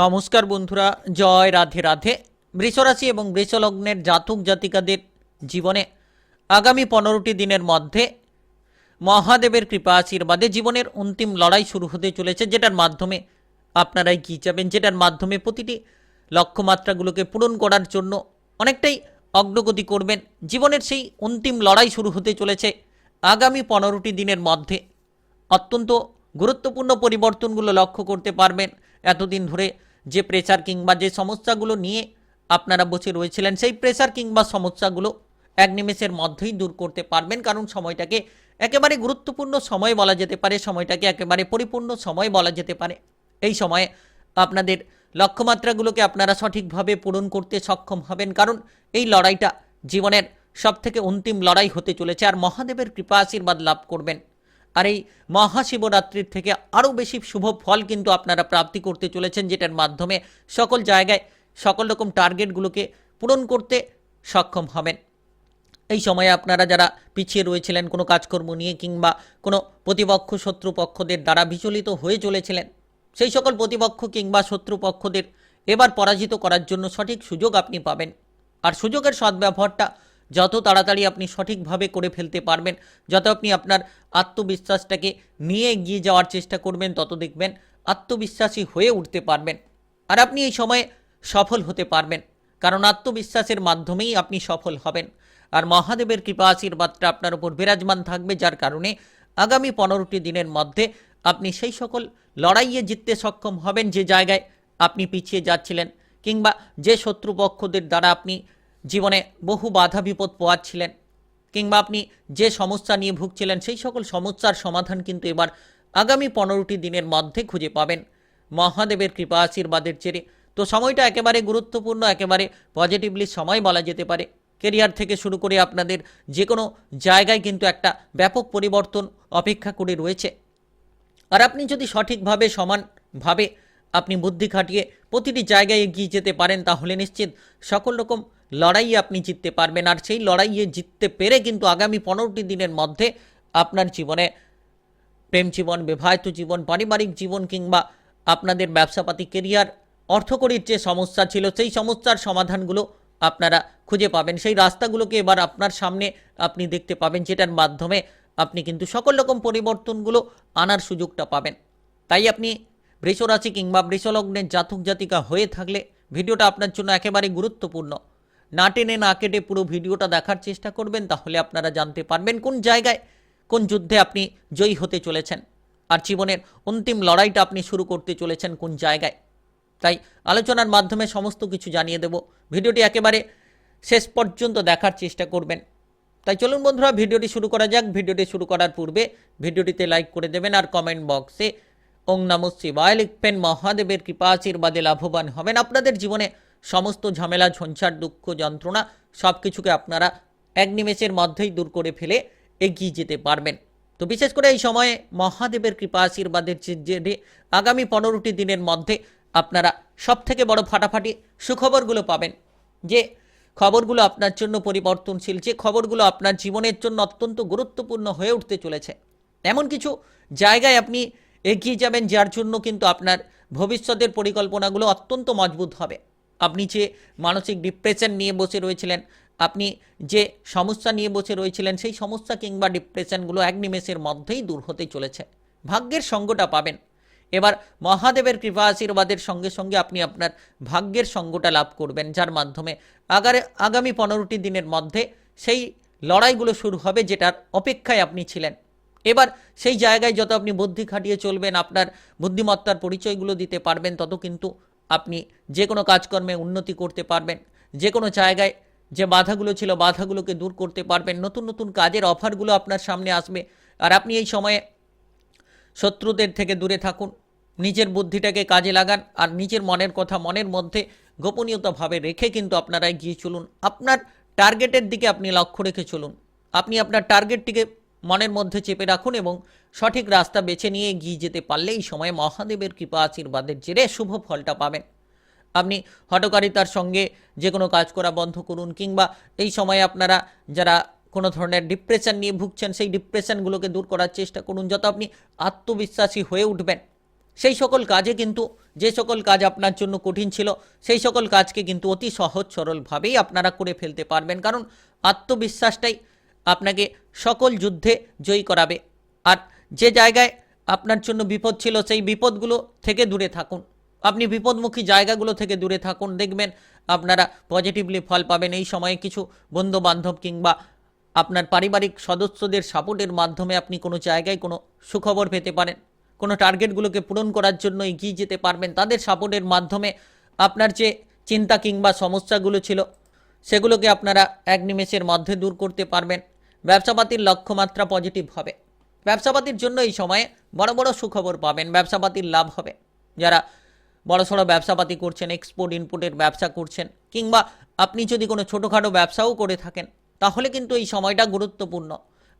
নমস্কার বন্ধুরা, জয় রাধে রাধে। বৃষরাশি এবং বৃষলগ্নের জাতক জাতিকাদের জীবনে আগামী পনেরোটি দিনের মধ্যে মহাদেবের কৃপা আশীর্বাদে জীবনের অন্তিম লড়াই শুরু হতে চলেছে, যেটার মাধ্যমে আপনারা এগিয়ে যাবেন যেটার মাধ্যমে প্রতিটি লক্ষ্যমাত্রাগুলোকে পূরণ করার জন্য অনেকটাই অগ্রগতি করবেন। জীবনের সেই অন্তিম লড়াই শুরু হতে চলেছে আগামী পনেরোটি দিনের মধ্যে। অত্যন্ত গুরুত্বপূর্ণ পরিবর্তনগুলো লক্ষ্য করতে পারবেন। এতদিন ধরে যে প্রেসার কিংবা যে সমস্যাগুলো নিয়ে আপনারা বসে রয়েছিলেন, সেই প্রেসার কিংবা সমস্যাগুলো এক নিমেষের মধ্যেই দূর করতে পারবেন। কারণ সময়টাকে একেবারে গুরুত্বপূর্ণ সময় বলা যেতে পারে, সময়টাকে একেবারে পরিপূর্ণ সময় বলা যেতে পারে। এই সময়ে আপনাদের লক্ষ্যমাত্রাগুলোকে আপনারা সঠিকভাবে পূরণ করতে সক্ষম হবেন। কারণ এই লড়াইটা জীবনের সবথেকে অন্তিম লড়াই হতে চলেছে, আর মহাদেবের কৃপা আশীর্বাদ লাভ করবেন। আর এই মহাশিবরাত্রির থেকে আরও বেশি শুভ ফল কিন্তু আপনারা প্রাপ্তি করতে চলেছেন, যেটার মাধ্যমে সকল জায়গায় সকল রকম টার্গেটগুলোকে পূরণ করতে সক্ষম হবেন। এই সময়ে আপনারা যারা পিছিয়ে রয়েছিলেন, কোনো কাজকর্ম নিয়ে কিংবা কোনো প্রতিপক্ষ, শত্রুপক্ষদের দ্বারা বিচলিত হয়ে চলেছিলেন, সেই সকল প্রতিপক্ষ কিংবা শত্রুপক্ষদের এবার পরাজিত করার জন্য সঠিক সুযোগ আপনি পাবেন। আর সুযোগের সদ্ব্যবহারটা যত তাড়াতাড়ি আপনি সঠিকভাবে করে ফেলতে পারবেন, যত আপনি আপনার আত্মবিশ্বাসটাকে নিয়ে এগিয়ে যাওয়ার চেষ্টা করবেন, তত দেখবেন আত্মবিশ্বাসী হয়ে উঠতে পারবেন। আর আপনি এই সময়ে সফল হতে পারবেন, কারণ আত্মবিশ্বাসের মাধ্যমেই আপনি সফল হবেন। আর মহাদেবের কৃপা আশীর্বাদটা আপনার উপর বিরাজমান থাকবে, যার কারণে আগামী পনেরোটি দিনের মধ্যে আপনি সেই সকল লড়াইয়ে জিততে সক্ষম হবেন যে জায়গায় আপনি পিছিয়ে যাচ্ছিলেন, কিংবা যে শত্রুপক্ষদের দ্বারা আপনি জীবনে বহু বাধা বিপদ পোয়াচ্ছিলেন, কিংবা আপনি যে সমস্যা নিয়ে ভুগছিলেন, সেই সকল সমস্যার সমাধান কিন্তু এবার আগামী পনেরোটি দিনের মধ্যে খুঁজে পাবেন। মহাদেবের কৃপা আশীর্বাদের চেরে তো সময়টা একেবারে গুরুত্বপূর্ণ, একেবারে পজিটিভলি সময় বলা যেতে পারে। কেরিয়ার থেকে শুরু করে আপনাদের যে কোনো জায়গায় কিন্তু একটা ব্যাপক পরিবর্তন অপেক্ষা করে রয়েছে। আর আপনি যদি সঠিকভাবে সমানভাবে আপনি বুদ্ধি খাটিয়ে প্রতিটি জায়গায় এগিয়ে যেতে পারেন, তাহলে নিশ্চিত সকল রকম লড়াইয়ে আপনি জিততে পারবেন, আর সেই লড়াইয়ে জিততে পেরে কিন্তু আগামী পনেরোটি দিনের মধ্যে আপনার জীবনে প্রেম জীবন, বিবাহিত জীবন, পারিবারিক জীবন কিংবা আপনাদের ব্যবসাপাতি কেরিয়ার অর্থকরীর যে সমস্যা ছিল, সেই সমস্যার সমাধানগুলো আপনারা খুঁজে পাবেন। সেই রাস্তাগুলোকে এবার আপনার সামনে আপনি দেখতে পাবেন, যেটার মাধ্যমে আপনি কিন্তু সকল রকম পরিবর্তনগুলো আনার সুযোগটা পাবেন। তাই আপনি বৃষরাশি কিংবা বৃষলগ্নের জাতক জাতিকা হয়ে থাকলে ভিডিওটা আপনার জন্য একেবারে গুরুত্বপূর্ণ। না টেনে না কেটে পুরো ভিডিওটা দেখার চেষ্টা করবেন, তাহলে আপনারা জানতে পারবেন কোন জায়গায় কোন যুদ্ধে আপনি জয়ী হতে চলেছেন আর জীবনের অন্তিম লড়াইটা আপনি শুরু করতে চলেছেন কোন জায়গায়। তাই আলোচনার মাধ্যমে সমস্ত কিছু জানিয়ে দেব। ভিডিওটি একেবারে শেষ পর্যন্ত দেখার চেষ্টা করবেন। তাই চলুন বন্ধুরা, ভিডিওটি শুরু করা যাক। ভিডিওটি শুরু করার পূর্বে ভিডিওটিতে লাইক করে দেবেন আর কমেন্ট বক্সে ওং নম শিবায় লিখবেন, মহাদেবের কৃপা আশীর্বাদে লাভবান হবেন। আপনাদের জীবনে সমস্ত ঝামেলা, ঝঞ্ঝাট, দুঃখ, যন্ত্রণা সব কিছুকে আপনারা এক নিমেষের মধ্যেই দূর করে ফেলে এগিয়ে যেতে পারবেন। তো বিশেষ করে এই সময়ে মহাদেবের কৃপা, আশীর্বাদের যে আগামী পনেরোটি দিনের মধ্যে আপনারা সব থেকে বড় ফাটাফাটি সুখবরগুলো পাবেন যে, খবরগুলো আপনার জন্য পরিবর্তনশীল, যে খবরগুলো আপনার জীবনের জন্য অত্যন্ত গুরুত্বপূর্ণ হয়ে উঠতে চলেছে। এমন কিছু জায়গায় আপনি এগিয়ে যাবেন যার জন্য কিন্তু আপনার ভবিষ্যতের পরিকল্পনাগুলো অত্যন্ত মজবুত হবে। আপনি যে মানসিক ডিপ্রেশন নিয়ে বসে রয়েছিলেন, আপনি যে সমস্যা নিয়ে বসে রয়েছিলেন, সেই সমস্যা কিংবা ডিপ্রেশনগুলো এক নিমেষের মধ্যেই দূর হতে চলেছে। ভাগ্যের সঙ্গটা পাবেন। এবার মহাদেবের কৃপা আশীর্বাদের সঙ্গে সঙ্গে আপনি আপনার ভাগ্যের সঙ্গটা লাভ করবেন, যার মাধ্যমে আগারে আগামী পনেরোটি দিনের মধ্যে সেই লড়াইগুলো শুরু হবে যেটার অপেক্ষায় আপনি ছিলেন। এবার সেই জায়গায় যত আপনি বুদ্ধি খাটিয়ে চলবেন, আপনার বুদ্ধিমত্তার পরিচয়গুলো দিতে পারবেন, তত কিন্তু আপনি যে কোনো কাজকর্মে উন্নতি করতে পারবেন। যে কোনো জায়গায় যে বাধাগুলো ছিল, বাধাগুলোকে দূর করতে পারবেন। নতুন নতুন কাজের অফারগুলো আপনার সামনে আসবে। আর আপনি এই সময়ে শত্রুদের থেকে দূরে থাকুন। নিজের বুদ্ধিটাকে কাজে লাগান আর নিজের মনের কথা মনের মধ্যে গোপনীয়তাভাবে রেখে কিন্তু আপনারা এগিয়ে চলুন। আপনার টার্গেটের দিকে আপনি লক্ষ্য রেখে চলুন। আপনি আপনার টার্গেটটিকে মনের মধ্যে চেপে রাখুন এবং সঠিক রাস্তা বেছে নিয়ে এগিয়ে যেতে পারলে এই সময় মহাদেবের কৃপা আশীর্বাদের জেরে শুভ ফলটা পাবেন। আপনি হটকারিতার সঙ্গে যে কোনো কাজ করা বন্ধ করুন কিংবা এই সময়ে আপনারা যারা কোনো ধরনের ডিপ্রেশন নিয়ে ভুগছেন, সেই ডিপ্রেশনগুলোকে দূর করার চেষ্টা করুন যত আপনি আত্মবিশ্বাসী হয়ে উঠবেন। সেই সকল কাজে কিন্তু, যে সকল কাজ আপনার জন্য কঠিন ছিল, সেই সকল কাজকে কিন্তু অতি সহজ সরলভাবেই আপনারা করে ফেলতে পারবেন। কারণ আত্মবিশ্বাসটাই আপনাকে সকল যুদ্ধে জয়ী করাবে। আর যে জায়গায় আপনার জন্য বিপদ ছিল, সেই বিপদগুলো থেকে দূরে থাকুন। আপনি বিপদমুখী জায়গাগুলো থেকে দূরে থাকুন। দেখবেন আপনারা পজিটিভলি ফল পাবেন। এই সময়ে কিছু বন্ধু বান্ধব কিংবা আপনার পারিবারিক সদস্যদের সাপোর্টের মাধ্যমে আপনি কোনো জায়গায় কোনো সুখবর পেতে পারেন। কোনো টার্গেটগুলোকে পূরণ করার জন্য এগিয়ে যেতে পারবেন। তাদের সাপোর্টের মাধ্যমে আপনার যে চিন্তা কিংবা সমস্যাগুলো ছিল সেগুলোকে আপনারা এক নিমেষের মধ্যে দূর করতে পারবেন। ব্যবসাপাতির লক্ষ্যমাত্রা পজিটিভ হবে। ব্যবসাপাতির জন্য এই সময়ে বড় বড় সুখবর পাবেন। ব্যবসাপাতির লাভ হবে। যারা বড় সড়ো ব্যবসাপাতি করছেন এক্সপোর্ট ইনপুটের ব্যবসা করছেন, কিংবা আপনি যদি কোনো ছোটোখাটো ব্যবসাও করে থাকেন, তাহলে কিন্তু এই সময়টা গুরুত্বপূর্ণ।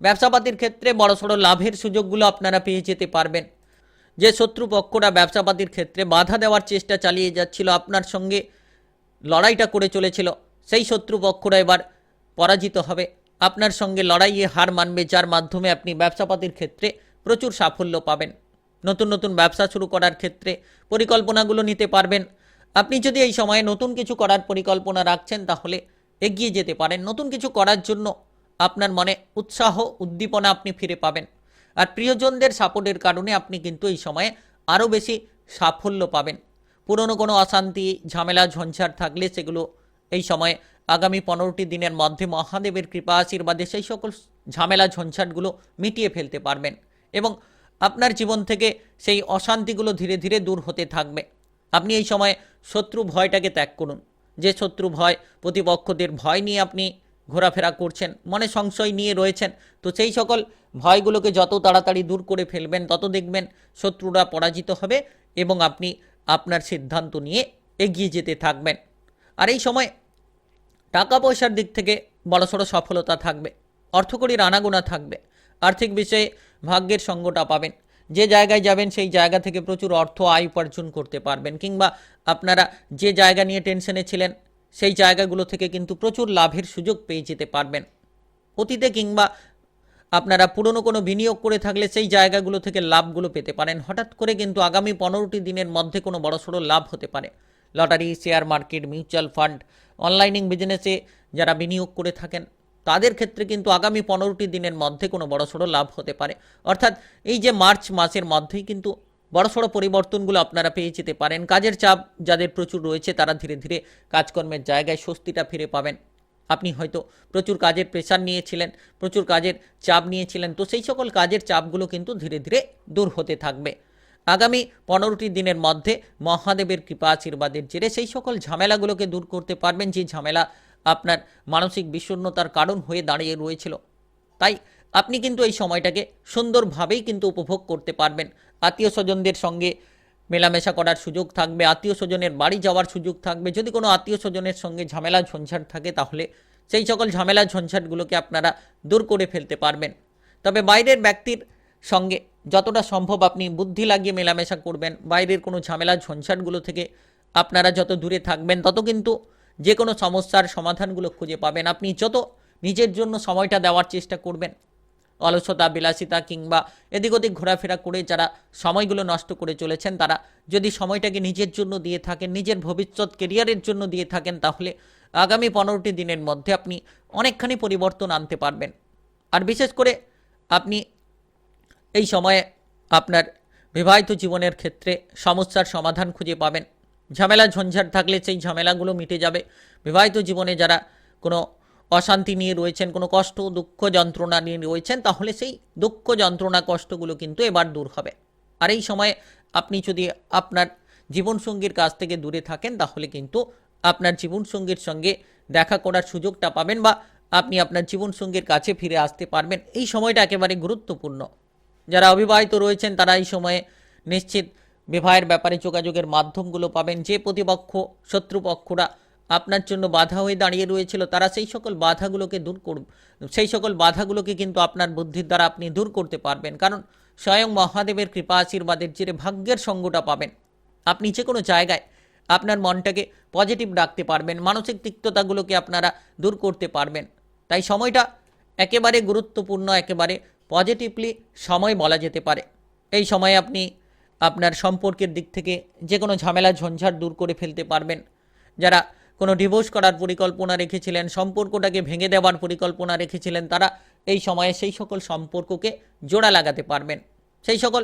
ব্যবসাপাতির ক্ষেত্রে বড় সড়ো লাভের সুযোগগুলো আপনারা পেয়ে যেতে পারবেন। যে শত্রুপক্ষরা ব্যবসাপাতির ক্ষেত্রে বাধা দেওয়ার চেষ্টা চালিয়ে যাচ্ছিল, আপনার সঙ্গে লড়াইটা করে চলেছিল সেই শত্রুপক্ষরা এবার পরাজিত হবে। আপনার সঙ্গে লড়াইয়ে হার মানবে, যার মাধ্যমে আপনি ব্যবসাপাতির ক্ষেত্রে প্রচুর সাফল্য পাবেন। নতুন নতুন ব্যবসা শুরু করার ক্ষেত্রে পরিকল্পনাগুলো নিতে পারবেন। আপনি যদি এই সময়ে নতুন কিছু করার পরিকল্পনা রাখছেন, তাহলে এগিয়ে যেতে পারেন। নতুন কিছু করার জন্য আপনার মনে উৎসাহ, উদ্দীপনা আপনি ফিরে পাবেন। আর প্রিয়জনদের সাপোর্টের কারণে আপনি কিন্তু এই সময়ে আরও বেশি সাফল্য পাবেন। পুরনো কোনো অশান্তি, ঝামেলা ঝঞ্ঝাট থাকলে সেগুলো এই সময়ে আগামী পনেরোটি দিনের মধ্যে মহাদেবের কৃপা আশীর্বাদে সেই সকল ঝামেলা ঝঞ্ঝাটগুলো মিটিয়ে ফেলতে পারবেন এবং আপনার জীবন থেকে সেই অশান্তিগুলো ধীরে ধীরে দূর হতে থাকবে। আপনি এই সময়ে শত্রু ভয়টাকে ত্যাগ করুন। যে শত্রু ভয়, প্রতিপক্ষদের ভয় নিয়ে আপনি ঘোরাফেরা করছেন, মনে সংশয় নিয়ে রয়েছেন, তো সেই সকল ভয়গুলোকে যত তাড়াতাড়ি দূর করে ফেলবেন, তত দেখবেন শত্রুরা পরাজিত হবে এবং আপনি আপনার সিদ্ধান্ত নিয়ে এগিয়ে যেতে থাকবেন। আর এই সময় টাকা পয়সার দিক থেকে বড়সড় সফলতা থাকবে। অর্থকরীর আনাগোনা থাকবে। আর্থিক বিষয়ে ভাগ্যের সঙ্গটা পাবেন। যে জায়গায় যাবেন, সেই জায়গা থেকে প্রচুর অর্থ আয় উপার্জন করতে পারবেন কিংবা আপনারা যে জায়গা নিয়ে টেনশনে ছিলেন, সেই জায়গাগুলো থেকে কিন্তু প্রচুর লাভের সুযোগ পেয়ে যেতে পারবেন। অতীতে কিংবা আপনারা পুরনো কোনো বিনিয়োগ করে থাকলে সেই জায়গাগুলো থেকে লাভগুলো পেতে পারেন। হঠাৎ করে কিন্তু আগামী পনেরোটি দিনের মধ্যে কোনো বড়সড় লাভ হতে পারে। Lottery, share market, mutual fund, অনলাইনিং বিজনেসে যারা বিনিয়োগ করে থাকেন, তাদের ক্ষেত্রে কিন্তু আগামী পনেরোটি দিনের মধ্যে কোনো বড়সড় লাভ হতে পারে। অর্থাৎ এই যে মার্চ মাসের মধ্যেই কিন্তু বড়সড় পরিবর্তনগুলো আপনারা পেয়ে যেতে পারেন। কাজের চাপ যাদের প্রচুর রয়েছে, তারা ধীরে ধীরে কাজকর্মের জায়গায় স্বস্তিটা ফিরে পাবেন। আপনি হয়তো প্রচুর কাজের প্রেশার নিয়েছিলেন, প্রচুর কাজের চাপ নিয়েছিলেন, তো সেই সকল কাজের চাপগুলো কিন্তু ধীরে ধীরে দূর হতে থাকবে। আগামী পনেরোটি দিনের মধ্যে মহাদেবের কৃপা আশীর্বাদের জেরে সেই সকল ঝামেলাগুলোকে দূর করতে পারবেন যে ঝামেলা আপনার মানসিক বিষণ্ণতার কারণ হয়ে দাঁড়িয়ে রয়েছিল। তাই আপনি কিন্তু এই সময়টাকে সুন্দরভাবেই কিন্তু উপভোগ করতে পারবেন। আত্মীয় স্বজনদের সঙ্গে মেলামেশা করার সুযোগ থাকবে, আত্মীয় স্বজনের বাড়ি যাওয়ার সুযোগ থাকবে। যদি কোনো আত্মীয় স্বজনের সঙ্গে ঝামেলা ঝঞ্ঝাট থাকে তাহলে সেই সকল ঝামেলা ঝঞ্ঝাটগুলোকে আপনারা দূর করে ফেলতে পারবেন। তবে বাইরের ব্যক্তির সঙ্গে যতটা সম্ভব আপনি বুদ্ধি লাগিয়ে মেলামেশা করবেন, বাইরের কোনো ঝামেলা ঝঞ্ঝাটগুলো থেকে আপনারা যত দূরে থাকবেন, তত কিন্তু যে কোনো সমস্যার সমাধানগুলো খুঁজে পাবেন। আপনি যত নিজের জন্য সময়টা দেওয়ার চেষ্টা করবেন, অলসতা, বিলাসিতা কিংবা এদিক ওদিক ঘোরাফেরা করে যারা সময়গুলো নষ্ট করে চলেছেন, তারা যদি সময়টাকে নিজের জন্য দিয়ে থাকেন, নিজের ভবিষ্যৎ কেরিয়ারের জন্য দিয়ে থাকেন, তাহলে আগামী পনেরোটি দিনের মধ্যে আপনি অনেকখানি পরিবর্তন আনতে পারবেন। আর বিশেষ করে আপনি এই সময়ে আপনার বিবাহিত জীবনের ক্ষেত্রে সমস্যার সমাধান খুঁজে পাবেন। ঝামেলা, ঝঞ্ঝাট থাকলে সেই ঝামেলাগুলো মিটে যাবে। বিবাহিত জীবনে যারা কোনো অশান্তি নিয়ে রয়েছেন, কোনো কষ্ট, দুঃখ যন্ত্রণা নিয়ে রয়েছেন, তাহলে সেই দুঃখ, যন্ত্রণা, কষ্টগুলো কিন্তু এবার দূর হবে। আর এই সময়ে আপনি যদি আপনার জীবনসঙ্গীর কাছ থেকে দূরে থাকেন, তাহলে কিন্তু আপনার জীবনসঙ্গীর সঙ্গে দেখা করার সুযোগটা পাবেন বা আপনি আপনার জীবনসঙ্গীর কাছে ফিরে আসতে পারবেন। এই সময়টা একেবারে গুরুত্বপূর্ণ। যারা অবিবাহিত রয়েছেন, তারা এই সময়ে নিশ্চিত বিবাহের ব্যাপারে যোগাযোগের মাধ্যমগুলো পাবেন। যে প্রতিপক্ষ, শত্রুপক্ষরা আপনার জন্য বাধা হয়ে দাঁড়িয়ে রয়েছিল, তারা সেই সকল বাধাগুলোকে দূর করবে সেই সকল বাধাগুলোকে কিন্তু আপনার বুদ্ধির দ্বারা আপনি দূর করতে পারবেন। কারণ স্বয়ং মহাদেবের কৃপা আশীর্বাদের জেরে ভাগ্যের সঙ্গটা পাবেন। আপনি যে কোনো জায়গায় আপনার মনটাকে পজিটিভ রাখতে পারবেন, মানসিক তিক্ততাগুলোকে আপনারা দূর করতে পারবেন। তাই সময়টা একেবারে গুরুত্বপূর্ণ, একেবারে পজিটিভলি সময় বলা যেতে পারে। এই সময়ে আপনি আপনার সম্পর্কের দিক থেকে যে কোনো ঝামেলা, ঝঞ্ঝাট দূর করে ফেলতে পারবেন। যারা কোনো ডিভোর্স করার পরিকল্পনা রেখেছিলেন, সম্পর্কটাকে ভেঙে দেওয়ার পরিকল্পনা রেখেছিলেন, তারা এই সময়ে সেই সকল সম্পর্ককে জোড়া লাগাতে পারবেন। সেই সকল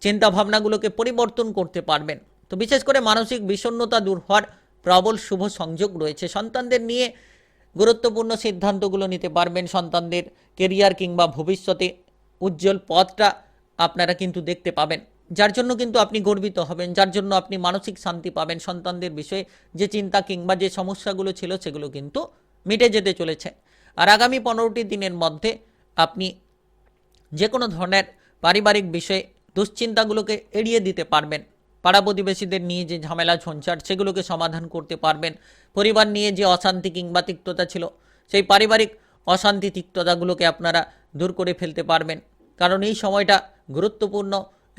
চিন্তাভাবনাগুলোকে পরিবর্তন করতে পারবেন। তো বিশেষ করে মানসিক বিষণ্ণতা দূর হওয়ার প্রবল শুভ সংযোগ রয়েছে। সন্তানদের নিয়ে গুরুত্বপূর্ণ সিদ্ধান্তগুলো নিতে পারবেন সন্তানদের কেরিয়ার কিংবা ভবিষ্যতে উজ্জ্বল পথটা আপনারা কিন্তু দেখতে পাবেন। যার জন্য কিন্তু আপনি গর্বিত হবেন, যার জন্য আপনি মানসিক শান্তি পাবেন সন্তানদের বিষয়ে। যে চিন্তা কিংবা যে সমস্যাগুলো ছিল সেগুলো কিন্তু মিটে যেতে চলেছে। আর আগামী পনেরোটি দিনের মধ্যে আপনি যে কোনো ধরনের পারিবারিক বিষয়ে দুশ্চিন্তাগুলোকে এড়িয়ে দিতে পারবেন। পাড়া প্রতিবেশীদের নিয়ে যে ঝামেলা, ঝঞ্ঝাট, সেগুলোকে সমাধান করতে পারবেন। পরিবার নিয়ে যে অশান্তি কিংবা তিক্ততা ছিল, সেই পারিবারিক অশান্তি তিক্ততাগুলোকে আপনারা দূর করে ফেলতে পারবেন। কারণ এই সময়টা গুরুত্বপূর্ণ,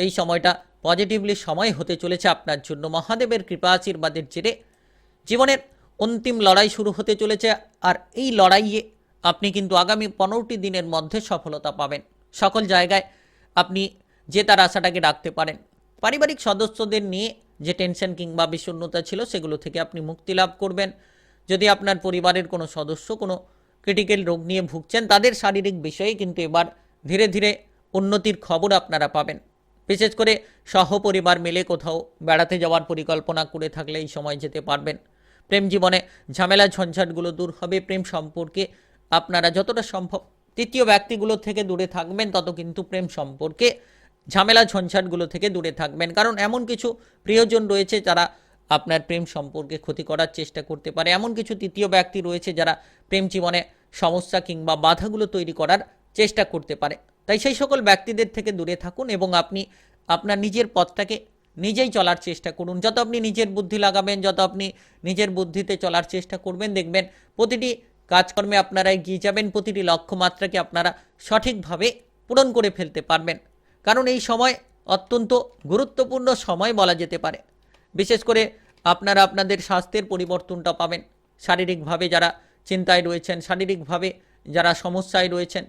এই সময়টা পজিটিভলি সময় হতে চলেছে আপনার জন্য। মহাদেবের কৃপা আশীর্বাদের জেরে জীবনের অন্তিম লড়াই শুরু হতে চলেছে, আর এই লড়াইয়ে আপনি কিন্তু আগামী পনেরোটি দিনের মধ্যে সফলতা পাবেন। সকল জায়গায় আপনি জেতার আশাটাকে রাখতে পারেন। পারিবারিক সদস্যদের নিয়ে যে টেনশন কিংবা বিষণ্ণতা ছিল, সেগুলো থেকে আপনি মুক্তি লাভ করবেন। যদি আপনার পরিবারের কোনো সদস্য কোনো ক্রিটিক্যাল রোগ নিয়ে ভুগছেন, তাদের শারীরিক বিষয়ে কিন্তু এবার ধীরে ধীরে উন্নতির খবর আপনারা পাবেন। বিশেষ করে সহপরিবার মিলে কোথাও বেড়াতে যাওয়ার পরিকল্পনা করে থাকলে এই সময় যেতে পারবেন। প্রেম জীবনে ঝামেলা ঝঞ্ঝাটগুলো দূর হবে, প্রেম সম্পর্কে আপনারা যতটা সম্ভব, তৃতীয় ব্যক্তিগুলো থেকে দূরে থাকবেন, তত কিন্তু প্রেম সম্পর্কে ঝামেলা ঝঞ্ঝাটগুলো থেকে দূরে থাকবেন। কারণ এমন কিছু প্রিয়জন রয়েছে যারা আপনার প্রেম সম্পর্কে ক্ষতি করার চেষ্টা করতে পারে। এমন কিছু তৃতীয় ব্যক্তি রয়েছে যারা প্রেম জীবনে সমস্যা কিংবা বাধাগুলো তৈরি করার চেষ্টা করতে পারে। তাই সেই সকল ব্যক্তিদের থেকে দূরে থাকুন এবং আপনি আপনার নিজের পথটাকে নিজেই চলার চেষ্টা করুন। যত আপনি নিজের বুদ্ধি লাগাবেন, যত আপনি নিজের বুদ্ধিতে চলার চেষ্টা করবেন, দেখবেন প্রতিটি কাজকর্মে আপনারা এগিয়ে যাবেন, প্রতিটি লক্ষ্যমাত্রাকে আপনারা সঠিকভাবে পূরণ করে ফেলতে পারবেন। কারণ এই সময় অত্যন্ত গুরুত্বপূর্ণ সময় বলা যেতে পারে। বিশেষ করে আপনারা আপনাদের স্বাস্থ্যের পরিবর্তনটা পাবেন। শারীরিকভাবে যারা চিন্তায় রয়েছেন, শারীরিকভাবে যারা সমস্যায় রয়েছেন,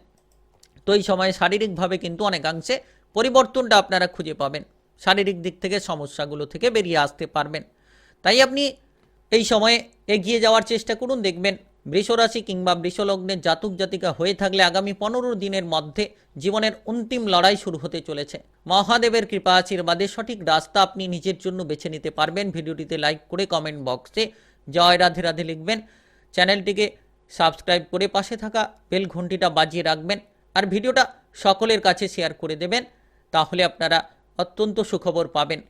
তো এই সময়ে শারীরিকভাবে কিন্তু অনেকাংশে পরিবর্তনটা আপনারা খুঁজে পাবেন। শারীরিক দিক থেকে, সমস্যাগুলো থেকে বেরিয়ে আসতে পারবেন। তাই আপনি এই সময়ে এগিয়ে যাওয়ার চেষ্টা করুন, দেখবেন বৃষরাশি কিংবা বৃষলগ্নের জাতক জাতিকা হয়ে থাকলে আগামী পনেরো দিনের মধ্যে জীবনের অন্তিম লড়াই শুরু হতে চলেছে। মহাদেবের কৃপা আশীর্বাদে সঠিক রাস্তা আপনি নিজের জন্য বেছে নিতে পারবেন। ভিডিওটিতে লাইক করে কমেন্ট বক্সে জয় রাধে রাধে লিখবেন। চ্যানেলটিকে সাবস্ক্রাইব করে পাশে থাকা বেল ঘন্টিটা বাজিয়ে রাখবেন। আর ভিডিওটা সকলের কাছে শেয়ার করে দেবেন। তাহলে আপনারা অত্যন্ত সুখবর পাবেন।